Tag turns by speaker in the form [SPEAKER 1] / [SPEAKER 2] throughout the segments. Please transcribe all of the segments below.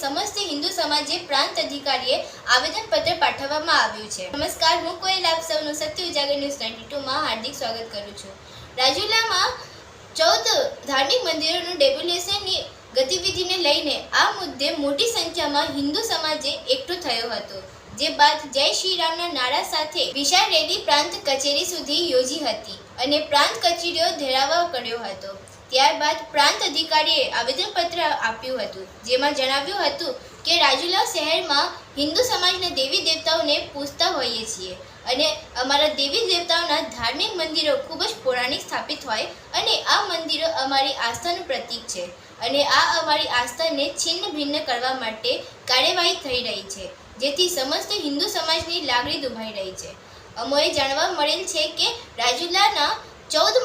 [SPEAKER 1] સમસ્ત હિન્દુ સમાજે પ્રાંત અધિકારીએ આવેદનપત્ર પાઠવવામાં આવ્યું છે. નમસ્કાર, હું કોયલ, આપ સૌનું સત્ય ઉજાગર ન્યૂઝ નાઇન્ટી ટુમાં હાર્દિક સ્વાગત કરું છું. રાજુલામાં ચૌદ ધાર્મિક મંદિરોનું ડેબ્યુલેશનની ગતિવિધિને લઈને આ મુદ્દે મોટી સંખ્યામાં હિન્દુ સમાજે એકઠો થયો હતો, જે બાદ જય શ્રી રામના નારા સાથે વિશાળ રેલી પ્રાંત કચેરી સુધી યોજી હતી અને પ્રાંત કચેરીઓ ધેરાવા કર્યો હતો. ત્યારબાદ પ્રાંત અધિકારીએ આવેદનપત્ર આપ્યું હતું, જેમાં જણાવ્યું હતું કે રાજુલા શહેરમાં હિન્દુ સમાજના દેવી દેવતાઓને પૂજતા હોઈએ છીએ અને અમારા દેવી દેવતાઓના ધાર્મિક મંદિરો ખૂબ જ પૌરાણિક સ્થાપિત હોય અને આ મંદિરો અમારી આસ્થાનું પ્રતીક છે અને આ અમારી આસ્થાને છિન્ન ભિન્ન કરવા માટે કાર્યવાહી થઈ રહી છે, જેથી સમસ્ત હિન્દુ સમાજની લાગણી દુભાઈ રહી છે. અમોએ જાણવા મળેલ છે કે રાજુલાના ચૌદ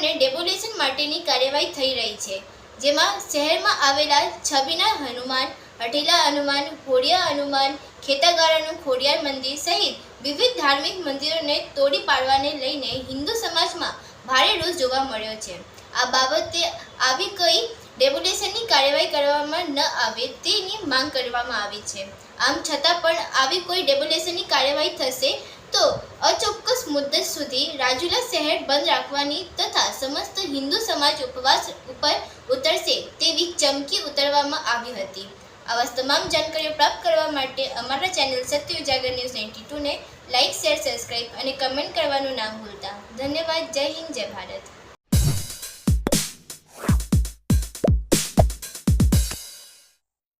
[SPEAKER 1] મંદિરોને ડેબોલેશન માટેની કાર્યવાહી થઈ રહી છે, જેમાં શહેરમાં આવેલા છબીના હનુમાન, હઠીલા હનુમાન, હોડિયા હનુમાન, ખેતાગારાનું ખોડિયાર મંદિર સહિત વિવિધ ધાર્મિક મંદિરોને તોડી પાડવાને લઈને હિન્દુ સમાજમાં ભારે રોષ જોવા મળ્યો છે. આ બાબતે આવી કઈ ડેબોલેશનની કાર્યવાહી કરવામાં ન આવે તેની માંગ કરવામાં આવી છે. આમ છતાં પણ આવી કોઈ ડેબોલેશનની કાર્યવાહી થશે તો અચોક્કસ મુદ્દત સુધી રાજુલા શહેર બંધ રાખવાની તથા સમસ્ત હિન્દુ સમાજ ઉપવાસ ઉપર ઉતરશે તેવી ચમકી ઉતરવામાં આવી હતી. આવા તમામ જાણકારીઓ પ્રાપ્ત કરવા માટે અમારા channel Satya Ujagar news ninety ટુને like, share, subscribe અને કમેન્ટ કરવાનું ના ભૂલતા. ધન્યવાદ. જય હિન્દ, જય ભારત.